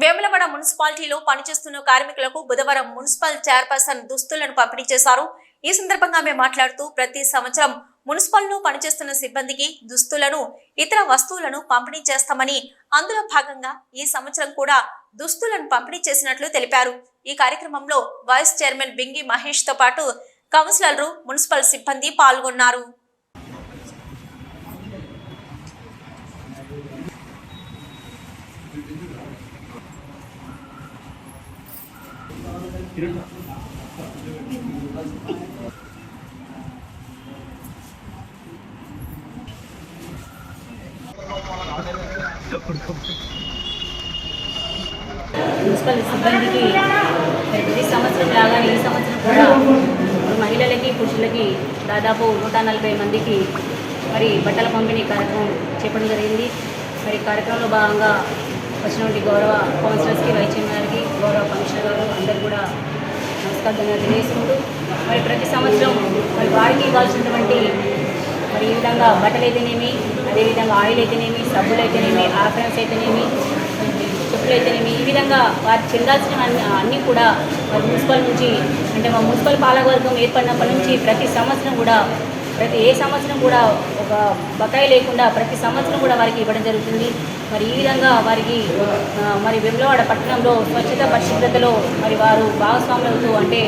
వేములవాడ మున్సిపాలిటీలో పనిచేస్తున్న కార్మికులకు బుధవారం మున్సిపల్ చైర్పర్సన్ దుస్తులను పంపిణీ చేశారు. ఈ సందర్భంగా ఆమె మాట్లాడుతూ ప్రతి సంవత్సరం మున్సిపల్లో పనిచేస్తున్న సిబ్బందికి దుస్తులను ఇతర వస్తువులను పంపిణీ చేస్తామని అందులో భాగంగా ఈ సంవత్సరం కూడా దుస్తులను పంపిణీ చేసినట్లు తెలిపారు. ఈ కార్యక్రమంలో వైస్ చైర్మన్ బింగి మహేష్తో పాటు కౌన్సిలర్లు మున్సిపల్ సిబ్బంది పాల్గొన్నారు. మున్సిపల్ సిబ్బందికి ప్రతి సంవత్సరం లాగా ఈ సంవత్సరం కూడా మహిళలకి పురుషులకి దాదాపు నూట నలభై మందికి మరి బట్టల పంపిణీ కార్యక్రమం చేపడం జరిగింది. మరి కార్యక్రమంలో భాగంగా వచ్చినటువంటి గౌరవ కౌన్సిలర్స్కి వైస్ చైర్మన్ గారికి గౌరవ కమిషనర్ గారు అందరూ కూడా నమస్కారం తెలియజేసుకుంటూ మరి ప్రతి సంవత్సరం మరి వారికి ఇవ్వాల్సినటువంటి మరి ఈ విధంగా బట్టలు అయితేనేమి అదేవిధంగా ఆయిల్ అయితేనేమి సబ్బులు అయితేనేమి ఆఫరెన్స్ అయితేనేమి చెప్పులు అయితేనేమి ఈ విధంగా వారు చెందాల్సిన అన్నీ కూడా మరి మున్సిపల్ నుంచి అంటే మా మున్సిపల్ పాలకవర్గం ఏర్పడినప్పటి నుంచి ప్రతి సంవత్సరం కూడా ప్రతి ఏ సంవత్సరం కూడా బకాయి లేకుండా ప్రతి సంవత్సరం కూడా వారికి ఇవ్వడం జరుగుతుంది. మరి ఈ విధంగా వారికి మరి వెమ్లవాడ పట్టణంలో స్వచ్ఛత పరిశుభ్రతలో మరి వారు భాగస్వాములవుతూ అంటే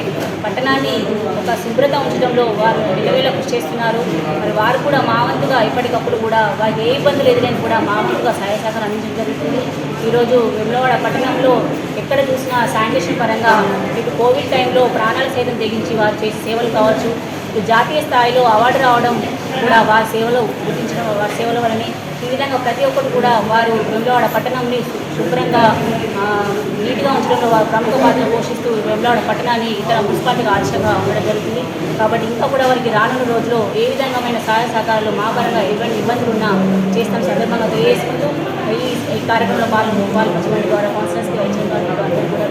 పట్టణాన్ని ఒక శుభ్రత ఉంచడంలో వారు నిలవేళ కృషి చేస్తున్నారు. మరి వారు కూడా మా వంతుగా ఎప్పటికప్పుడు కూడా వారికి ఏ ఇబ్బందులు ఎదురైనా కూడా మా వంతుగా సహాయ సహకారం అందించడం జరుగుతుంది. ఈరోజు వెమ్లవాడ పట్టణంలో ఎక్కడ చూసినా శానిటేషన్ పరంగా ఇటు కోవిడ్ టైంలో ప్రాణాలు సైతం తెగించి వారు చేసే సేవలు కావచ్చు. జాతీయ స్థాయిలో అవార్డు రావడం కూడా వారి సేవలు గుర్తించడం వారి సేవల వలనే ఈ విధంగా ప్రతి ఒక్కరు కూడా వారు వెమ్లవాడ పట్టణంని శుభ్రంగా నీట్గా ఉంచడంలో వారు ప్రముఖ పాత్ర పోషిస్తూ వెమ్లవాడ పట్టణాన్ని ఇతర మున్సిపాలిటీకి ఆదర్శంగా ఉండడం జరుగుతుంది. కాబట్టి ఇంకా కూడా వారికి రానున్న రోజుల్లో ఏ విధంగామైన సహాయ సహకారాలు మా పరంగా ఎటువంటి ఇబ్బందులు ఉన్నా చేస్తాం సందర్భంగా తెలియజేసుకుంటూ ఈ కార్యక్రమంలో పాల్గొ పాల్గొనటువంటి ద్వారా కౌన్సిలర్స్కి వచ్చిన వారికి కూడా